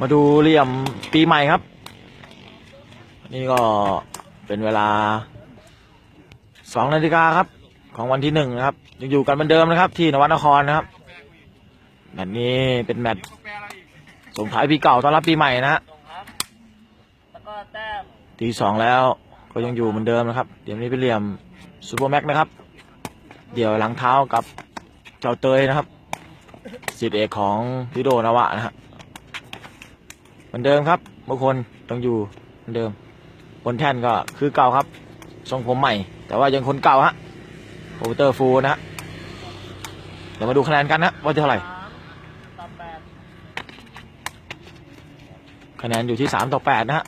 มาดูเหลี่ยมปีใหม่ครับ นี่ก็เป็นเวลาสองนาฬิกาครับ ของวันที่หนึ่งนะครับยังอยู่กันเหมือนเดิมนะครับ ที่นวัดนครนะครับแมตช์นี้เป็นแมตช์ส่งท้ายปีเก่าต้อนรับปีใหม่นะฮะตีสองแล้วก็ยังอยู่เหมือนเดิมนะครับเดี๋ยวนี้เป็นเหลี่ยมซูเปอร์แม็กนะครับ เดี๋ยวหลังเท้ากับเจ้าเตยนะครับสิทธิเอกของพิโดนวะนะฮะ เหมือนเดิมครับบางคนต้องอยู่เหมือนเดิมบนแท่นก็คือเก่าครับ ทรงผมใหม่ แต่ว่ายังคนเก่าฮะโปรโมเตอร์ฟูนะเดี๋ยวมาดูคะแนนกันนะว่าจะเท่าไหร่คะแนนอยู่ที่สามต่อแปดนะฮะ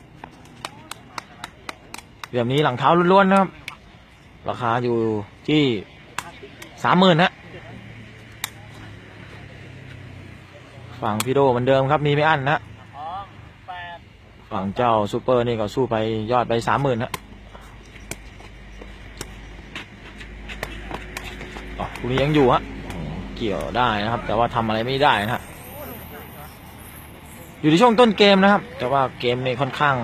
แบบนี้หลังเท้าล้วนๆนะครับ ราคาอยู่ที่สามหมื่นฮะฝั่งพี่โดเหมือนเดิมครับมีไม่อั้นนะ ฝั่งเจ้าซูเปอร์นี่ก็สู้ไปยอดไปสามหมื่นฮะอ๋อตรงนี้ยังอยู่ฮะเกี่ยวได้นะครับ แต่ว่าทำอะไรไม่ได้นะฮะอยู่ในช่วงต้นเกมนะครับ แต่ว่าเกมนี่ค่อนข้าง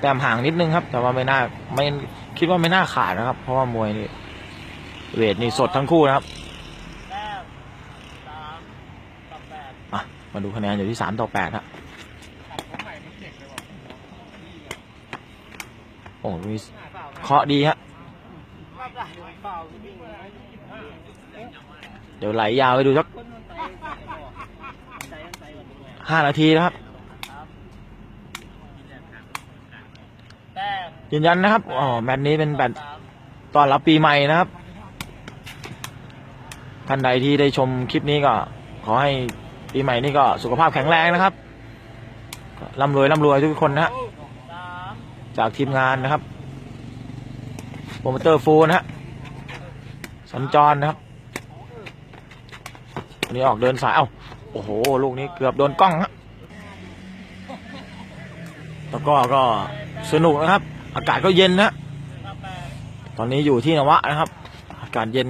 แต้มห่างนิดนึงครับ แต่ว่าไม่น่าไม่คิดว่าไม่น่าขาดนะครับ เพราะว่ามวยนี่เวทนี่สดทั้งคู่นะครับมามต่อแปดอะมาดูคะแนนอยู่ที่สามต่อแปดฮะ โอ้มีเคาะดีฮะ เดี๋ยวไหลยาวไปดูสักห้านาทีนะครับ ยืนยันนะครับ อ๋อ แมตช์นี้เป็นแมตช์ตอนรับปีใหม่นะครับ ท่านใดที่ได้ชมคลิปนี้ก็ ขอให้ปีใหม่นี่ก็สุขภาพแข็งแรงนะครับ ร่ำรวยร่ำรวยทุกคนนะฮะ จากทีมงานนะครับโปรโมเตอร์ฟูนะฮะสัญจรนะครับวันนี้ออกเดินสาย เอ้า โอ้โห ลูกนี้เกือบโดนกล้องฮะแล้วก็ก็สนุกนะครับ อากาศก็เย็นนะตอแปดตอนนี้อยู่ที่นวะนะครับ อากาศเย็น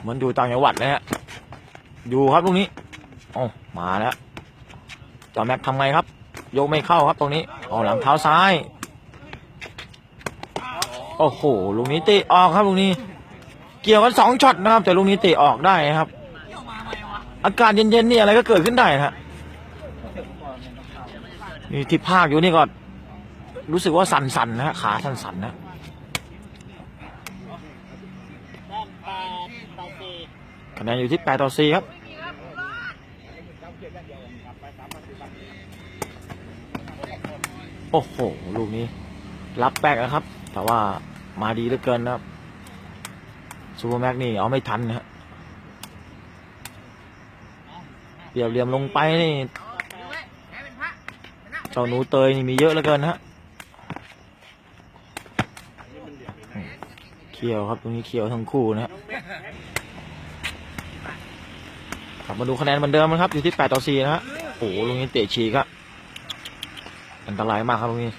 เหมือนอยู่ต่างจังหวัดเลยฮะ อยู่ครับลูกนี้ โอ้มาแล้วจอแม็กทำไงครับ โยกไม่เข้าครับตรงนี้ออกหลังเท้าซ้าย โอ้โหลูกนี้เตะออกครับลูกนี้ เกี่ยวกันสองช็อตนะครับ แต่ลูกนี้เตะออกได้ครับ อากาศเย็นๆนี่อะไรก็เกิดขึ้นได้ฮะนี่ที่ภาคอยู่นี่ก็รู้สึกว่าสั่นๆนะขาสั่นๆนะคะแนนอยู่ที่8ต่อ4ครับ โอ้โห ลูกนี้ รับแป๊กนะครับ แต่ว่ามาดีเหลือเกินนะครับซูเปอร์แม็กนี่เอาไม่ทันนะฮะเปรียบเหลี่ยมลงไปนี่เจ้าหนูเตยนี่มีเยอะเหลือเกินนะฮะเขียวครับตรงนี้เขียวทั้งคู่นะฮะ กลับ มาดูคะแนนเหมือนเดิมนะครับ อยู่ที่8ต่อ4นะฮะโอ้โหลุงนี้เตะฉีกครับอันตรายมากครับลุงนี้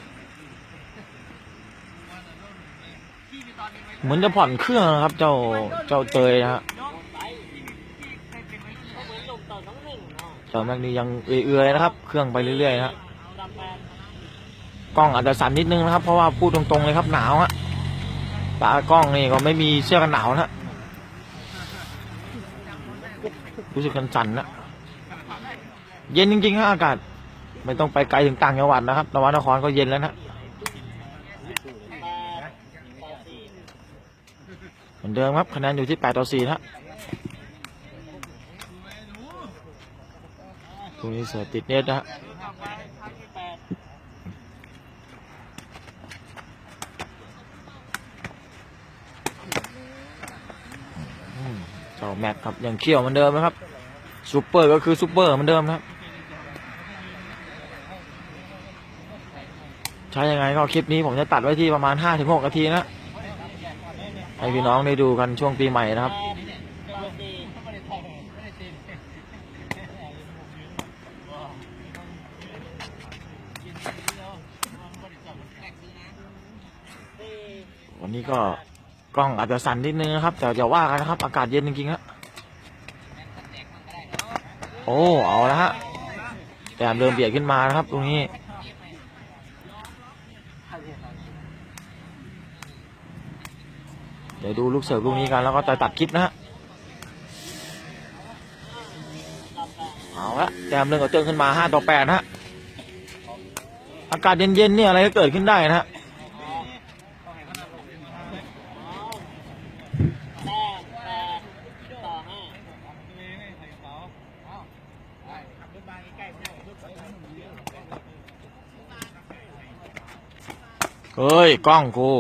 เหมือนจะผ่อนเครื่องนะครับ เจ้าเจ้าเตยนะฮะเหมือนลงต่อน้องหนึ่งเนาะเจ้าแม็กนี่ยังเอื่อยๆนะครับ เครื่องไปเรื่อยๆนะฮะกล้องอาจจะสั่นนิดนึงนะครับ เพราะว่าพูดตรงๆเลยครับหนาวฮะตากล้องนี่ก็ไม่มีเสื้อกันหนาวนะฮะ รู้สึกกันสั่นนะเย็นจริงๆฮะอากาศ ไม่ต้องไปไกลถึงต่างจังหวัดนะครับนวัดนครก็เย็นแล้วนะเหมือนเดิมครับคะแนนอยู่ที่ 8 ต่อ 4 นะฮะตรงนี้เสือติดเน็ตนะฮะ ต่อไปครั้งที่แปด อืมเจ้าแม็กครับยังเขี้ยวเหมือนเดิมนะครับซูเปอร์ก็คือซูเปอร์เหมือนเดิมครับ ใช้ยังไงก็คลิปนี้ผมจะตัดไว้ที่ประมาณ 5-6นาทีนะให้พี่น้องได้ดูกันช่วงปีใหม่นะครับวันนี้ก็ กล้องอาจจะสั่นนิดนึงนะครับ แต่อย่าว่ากันนะครับ อากาศเย็นจริงๆฮะโอ้เอาละฮะแต้มเริ่มเบียดขึ้นมานะครับ ตรงนี้เดี๋ยวดูลูกเสิร์ฟลูกนี้กันแล้วก็ต่อยตัดคลิปนะฮะเอาละแต้มเริ่มกระเตื้องขึ้นมาห้าต่อแปดนะฮะอากาศเย็นๆเนี่ยอะไรก็เกิดขึ้นได้นะฮะ แต้มแปดต่อห้า เฮ้ย กล้องกู